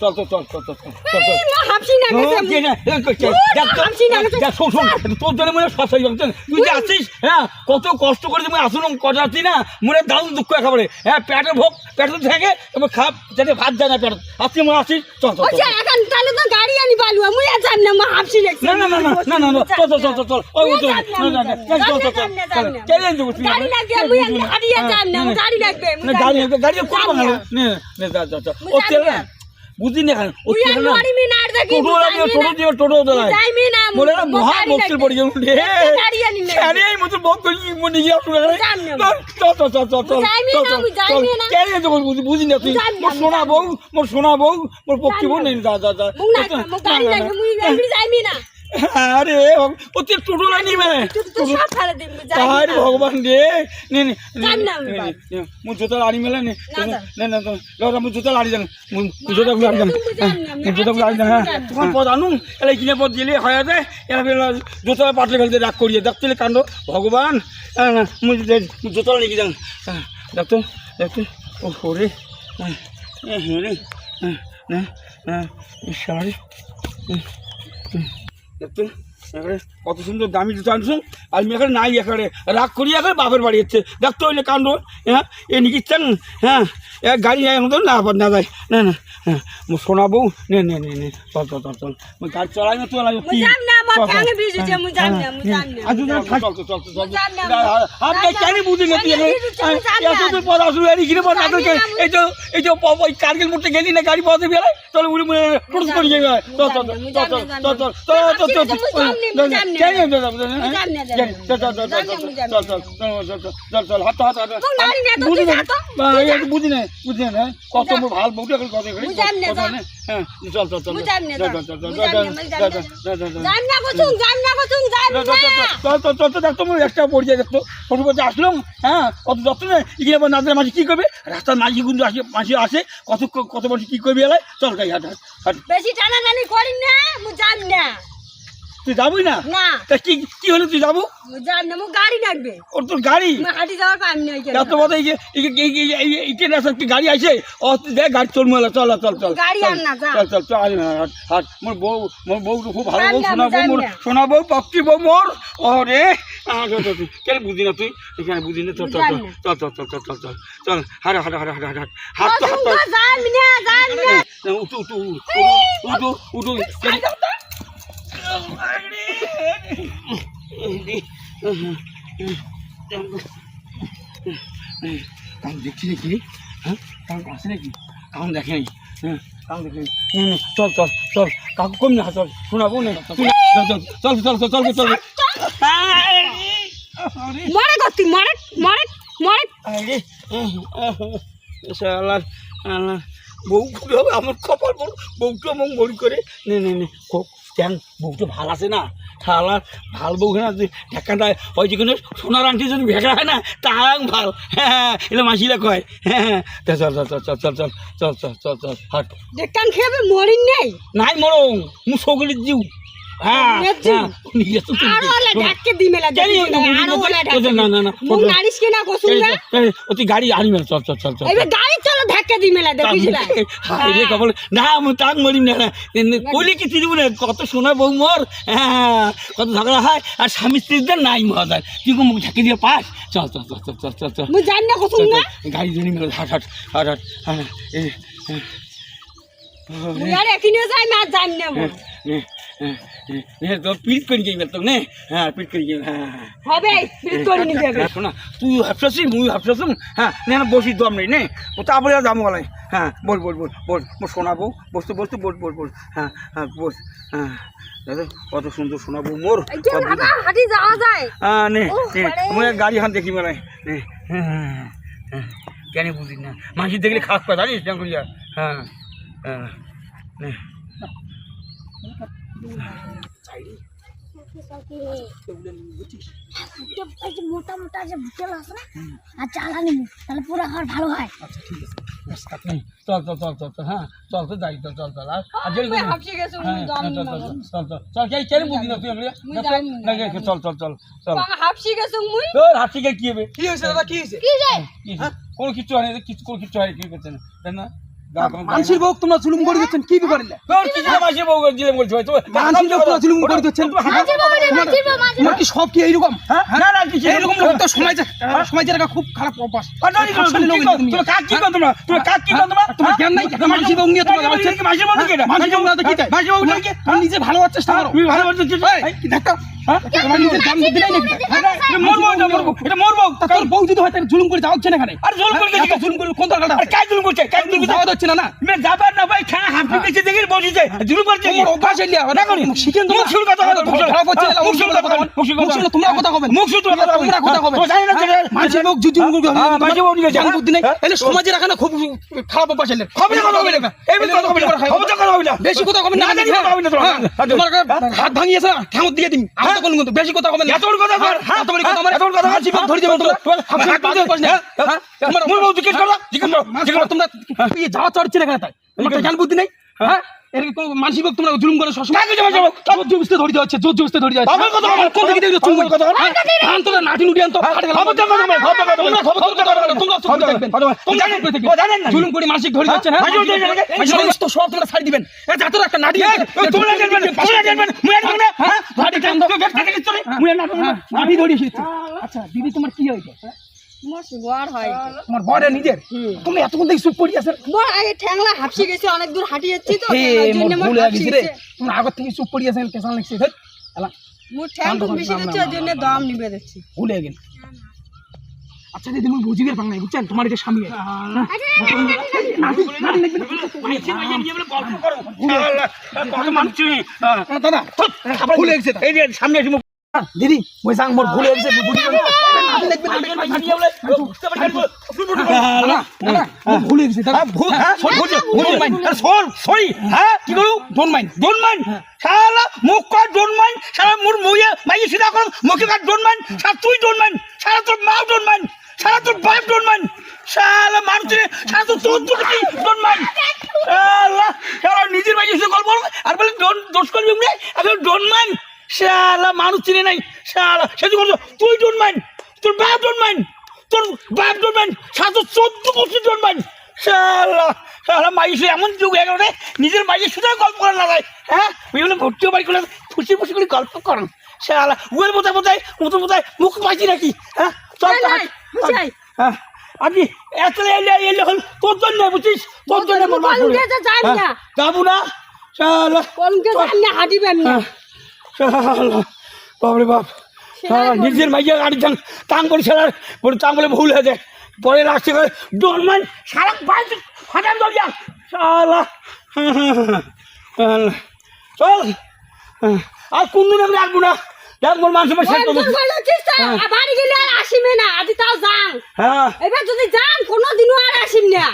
চল তো চল চল চল চল তোর জন্য মনে তুই আসিস হ্যাঁ কত কষ্ট করে তুমি আসুন কথা আসছি না মনে দারুণ দুঃখ একেবারে হ্যাঁ পেটে ভোগ পেটে থাকে এবং খাপ যাতে ভাত যায় না পেট আসছি মনে আসিস চল গাড়ি আনি বালু আমি জান না মা হাফসি লেখছি না না না না না না চল চল চল চল ওই উঠো না না চল চল চল চল চ্যালেঞ্জ করছি গাড়ি লাগবে আমি হারিয়ে জান না গাড়ি লাগবে গাড়ি গাড়ি কোন বানালো নে নে যা যা ও চল না বুঝি সোনা বউ মোর সোনা বউ মোর পক্ষী নেই। যা যা যা। আরে ও তুই টোটো ফেলে দিবি আরে ভগবান রে নে নে না। মু জুতা লাড়ি মেলে নে না, না। নে না তো লরা মু জুতা লাড়ি জান মু জুতা না, আমি মু জুতা জান হ্যাঁ। তোমার পদ আনু এলে কিনে পদ দিলে হয়ে যায় এরা জুতা পাটলে ফেলতে রাগ করিয়ে দেখতে কাণ্ড ভগবান। হ্যাঁ, না, মু মু জুতা লিখি যান। হ্যাঁ, দেখতো দেখতো ও হরে হ্যাঁ হ্যাঁ রে হ্যাঁ হ্যাঁ হ্যাঁ। ইশারে এখানে কত সুন্দর দামি জুতো আনছো আর মেয়ে এখানে নাই এখানে রাগ করি এখানে বাপের বাড়ি হচ্ছে দেখতো হইলে কাণ্ড হ্যাঁ? এ নিকিচ্ছেন হ্যাঁ? এক গাড়ি নেয় আমাদের না না যায়। না না হ্যাঁ। শোনা বউ, নে নে নে চল চল চল চল। গাড়ি চলাই না, চলাই আমার ঠ্যাঙে বিজুছে, মুই জানি না, মুই জানি না। আজ চল চল চল চল না, কেন বুঝি না তুই না। এত হয়ে গেলে পর জানি এই তো এই তো ওই কার্গিল মোড়তে গেলি না গাড়ি পাওয়াতে বেলায় চল উড়ি মুড়ে টোটো করে যাবে চল চল চল চল চল চল চল চল না, না। কেন না, না। চল চল চল চল না, হাত হাত হাত না, বুঝি না বুঝি না বুঝি না হ্যাঁ? কত ভালো বউটা করে না। না? হ্যাঁ চল চল চল না, চল চল চল চল না, না, চল চল চল জানি না কচুং, যান কচুং, জানি না। দেখতো মনে একটা দেখতো করতে আসলাম হ্যাঁ কত যত্ন না এখানে আবার নাচের মাঝে কী করবে রাস্তার মাঝি কিন্তু আসে মাঝি আসে কত কত মাঝি কী করবে এলাই চল গাই হাট হাট বেশি টানাটানি করি না, মুই জানি না। তুই যাবই না না, তা কি কি হলো তুই যাব জানি গাড়ি লাগবে। ওর তোর গাড়ি হাঁটি যাওয়ার পাইনি না ওইখানে। এত কথা এই যে আসার কি গাড়ি আছে ও তুই দেখ গাড়ি চল মেলা চল চল চল গাড়ি আন না, চল চল চল হাট হাট মোর বউ মোর বউ খুব ভালো বউ না, শোনা আমি মোর না। শোনা বউ পক্ষী বউ মোর ওরে। কেন বুঝি না তুই এখানে বুঝি না চল চল চল। চল চল চল চল চল চল চল হাট হাট উঠু উঠু উঠু উঠু উঠু কারণ দেখছি নাকি? হ্যাঁ? কারণ আছে নাকি? কারণ দেখে নাকি হ্যাঁ কারণ দেখে চল চল চল। কাকু কম না চল। শোনাবো না চল চল চল চল চল চল মরে গতি, মরে, মরে, মরে। আরে শালা শালা বউ আমার কপাল বড় বউটা আমার মরি করে। নে নে নে কেন বউটা ভালো আছে না শালা ভালো বউ না যে ওই যে কোনো সোনার আংটি যদি ভেকা হয় না তাহাং ভালো হ্যাঁ হ্যাঁ মাসিরা কয় হ্যাঁ হ্যাঁ তা চল চল চল চল চল চল চল চল চল চল হাট ঢেকান খেয়ে মরিন নাই নাই মরং মু সগলির জিউ হ্যাঁ, হ্যাঁ, গাড়ি আনি মেলা চল চল চল চল। গাড়ি চলো ধাক্কা দি মেলা না? তাক হ্যাঁ, মরিম না কইলে কি তুই না কত সোনা বউ মোর কত ঝগড়া হয় আর স্বামী স্ত্রীদের নাই মহাদার তুই মুখ ধাক্কা দিয়ে পাস? চল চল চল চল চল চল চল। জানি না কত গাড়ি হ্যাঁ মেলা হাট হাট হাট হাট হ্যাঁ তো করে হ্যাঁ পিট করে হ্যাঁ, হ্যাঁ, হ্যাঁ।, হ্যাঁ শোনা তুই মুই হ্যাঁ না বসি দম নেই নে? তারপরে দাম গলাই হ্যাঁ বল বল বল বল শোনাবো বসতে বসতে বল বল বল হ্যাঁ হ্যাঁ বস হ্যাঁ দাদা কত সুন্দর শোনাবো মোর যাওয়া গাড়ি হান দেখি মেলায় হ্যাঁ কেন বুঝি না? মানুষ দেখলে খাস পায় জানিস হ্যাঁ হ্যাঁ মোটা মোটা যে বুটেল আছে না আর চালানি মুখ তাহলে পুরো ঘর ভালো হয় আচ্ছা ঠিক আছে চল চল চল চল চল হ্যাঁ চল তো যাই চল চল চল আর হ্যাঁ, চল চল চল চল চল চল কে কেন বুঝি না তুই আমরা মুই জানি না। চল চল চল চল বাবা হাঁপসি মুই তোর হাত থেকে কি হবে কি হয়েছে দাদা কি হয়েছে কি যায় কি কিছু হয় কোনো কিছু হয় না বউ তোমরা জুলুম করে দিচ্ছেন কি ব্যাপার এলে? তোর কি যে মাসে বউ দিলে বলছো ভাই তো তোমরা জুলুম করে দিচ্ছেন। মাঝির বউ রে, মাঝির বউ, মাঝির তোমার কি সব কি এইরকম? হ্যাঁ? না না কিছু এইরকম লোক তো সমাজ সমাজের একটা খুব খারাপ অভ্যাস। তুমি কাক কি কর? তোমরা? তুমি কাক কি কর তোমরা? তোমার জ্ঞান নাই? বউ নিয়ে তোমরা যাচ্ছেন বউ কি বউ কি? নিজে ভালো হওয়ার চেষ্টা করো। তুমি ভালো দেখো। হ্যাঁ? নাকি হ্যাঁ? মরবো এটা মরবো এটা মরবো। তা তোর বউ যদি হয় তাহলে জুলুম করে যাওয়া হচ্ছে না এখানে। হ্যাঁ, হ্যাঁ? হ্যাঁ? সমাজের খুব খারাপ অভ্যাস বেশি কথা হবে না। হ্যাঁ, তোমার। হাত ভাঙিয়েছে না ঠেমত দিয়ে দিন আমি তো বলুন বেশি কথা হবে না? এত বড় কথা কর হ্যাঁ, এত বড় কথা মানে এত বড় কথা জীবন ধরে যাবে তোমরা তোমার মুখ বাজে পাস না হ্যাঁ? তোমার মূল জিজ্ঞেস করো জিজ্ঞেস করো। তোমরা এই যাওয়া চড়ছে না এখানে তাই। তোমার তো জ্ঞান বুদ্ধি নাই? হ্যাঁ? এরকম মানসিক তোমরা জুলুম করে সবসময়। জোর জবস্তে ধরে জোর জবস্তে ধরে কোন চুম কথা আন নাটি নুটি আন তো না? জুলুম করে মানসিক ধরে যাচ্ছে না মাঝে মধ্যে জানেন- এই সমস্ত সব তোমরা ছাড়ি দিবেন। এই যে একটা নাটি এই, তোমরা জানবেন তোমরা জানবেন মুই আর না। হ্যাঁ? নাটি দাও। থেকে চলে না। হ্যাঁ, নাটি ধরিয়ে আচ্ছা দিদি তোমার কি হয়েছে? মোর সুগার তোমার বড় নিজের? তুমি এতক্ষণ দেখি চুপ পড়ে আছেন মোর আগে ঠ্যাংলা হাঁপসি গেছে অনেক দূর হাঁটিয়েছি তো হে মোর মোর ভুল হয়ে গেছে রে। গেছে। তোমার থেকে চুপ পড়ে আছেন কেসান লাগছে ধর। এলা মোর ঠ্যাং খুব বেশি দিচ্ছে ওই জন্য দম নিবে দিচ্ছি। ভুল হয়ে গেল। আচ্ছা দিদি মুই বুঝি গেল পাং বুঝছেন? তোমার এটা স্বামী। আছে। হ্যাঁ? তুমি হ্যাঁ, দাদা ভুল হয়ে গেছে এই যে সামনে এসে দিদি মই যাং মোর ভুল হয়ে গেছে বুঝি গেল নাটি লাগবে না, নাটি লাগবে না। দাদা, মোর ভুল হয়ে গেছে দাদা ভুল হ্যাঁ ভুল ভুল সর সরি হ্যাঁ কি করু ডোন্ট মাইন্ড ডোন্ট মাইন্ড শালা মুখ কর ডোন্ট মাইন্ড শালা মুর মুয়ে মাইয়ে সিধা কর মুখে কাট ডোন্ট মাইন্ড শালা তুই ডোন্ট মাইন্ড শালা তোর মা ডোন্ট মাইন্ড শালা তোর বাপ ডোন্ট মাইন্ড শালা মানুষ শালা তোর তোর তোর ডোন্ট মাইন্ড শালা শালা নিজের মাইয়ে সিধা আর বলে ডোন দোষ করবি উমরে? আমি ডোন্ট মাইন্ড শালা মানুষ চিনে নাই। শালা তুই ডোন্ট মাইন্ড তোর বাপ ডোন্ট মাইন্ড তোর বাপ মাইন্ড শালা চোদ্দ বছর শালা মাইসে এমন যুগ হয়ে গেল রে নিজের মাইয়ে শুধু গল্প করার না যায় হ্যাঁ? ওই বলে ভর্তি বাড়ি করে ফুসি ফুসি করে গল্প করেন। শালা উয়ের বোঝায় বোঝায় মতো বোঝায় মুখ পাইছি নাকি হ্যাঁ? চল। হ্যাঁ? আপনি এত এলে এলে হল তোর জন্য বুঝছিস? তোর জন্য। যাব না। শালা হাঁটিবেন না। হ্যাঁ, শালা বাপরে বাপ। নিজের মাইয়া টাং টাং করে ছেড়ার পরে টাং বলে ভুল হয়ে যায় পরে রাখছে করে ডোনমান সারা বাইরে দরজা শালা। চল। আর কোন দিন আমি রাখব না? দেখ মোর মানুষ শেষ একদম করব তো, বাড়ি গেলে আর আসিমে না আজ তাও যান হ্যাঁ। এবার যদি যান কোনো দিনও আর আসিম না।